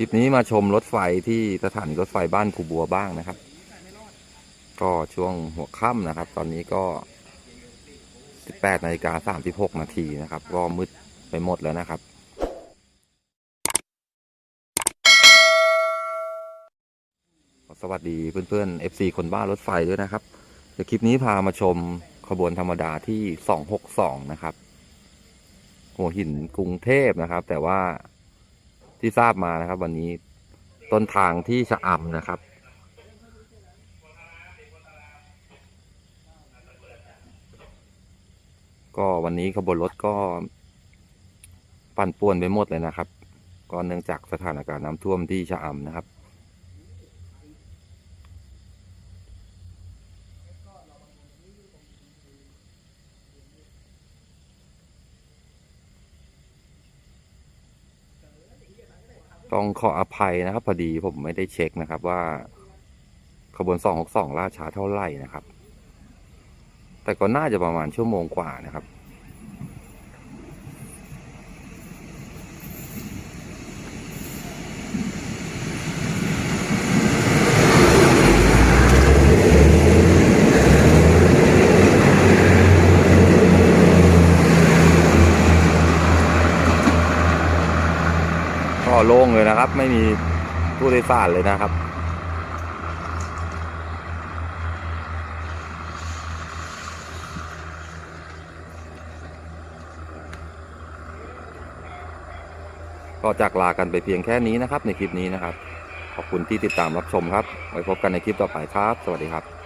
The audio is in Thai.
ลิปนี้มาชมรถไฟที่สถานีรถไฟบ้านคูบัวบ้างนะครับ ก็ช่วงหัวค่ำนะครับ ตอนนี้ก็ 18นาฬิกา36นาทีนะครับ ก็มืดไปหมดแล้วนะครับสวัสดีเพื่อนๆ FC คนบ้ารถไฟด้วยนะครับเดี๋ยวคลิปนี้พามาชมขบวนธรรมดาที่ 262 นะครับ หัวหินกรุงเทพนะครับ แต่ว่า ที่ทราบมานะครับ วันนี้ต้นทางที่ชะอำนะครับ ก็วันนี้ขบวนรถก็ ปั่นป่วนไปหมดเลยนะครับ ก็เนื่องจากสถานการณ์น้ำท่วมที่ชะอำนะครับ ต้องขออภัยนะครับ พอดีผมไม่ได้เช็คนะครับว่า ขบวน 262ล่าช้าเท่าไหร่นะครับ แต่ก็น่าจะประมาณชั่วโมงกว่านะครับ ก็โล่งเลยนะครับ ไม่มีผู้โดยสารเลยนะครับก็จากลากันไปเพียงแค่นี้นะครับในคลิปนี้นะครับ ขอบคุณที่ติดตามรับชมครับ ไว้พบกันในคลิปต่อไปครับ สวัสดีครับ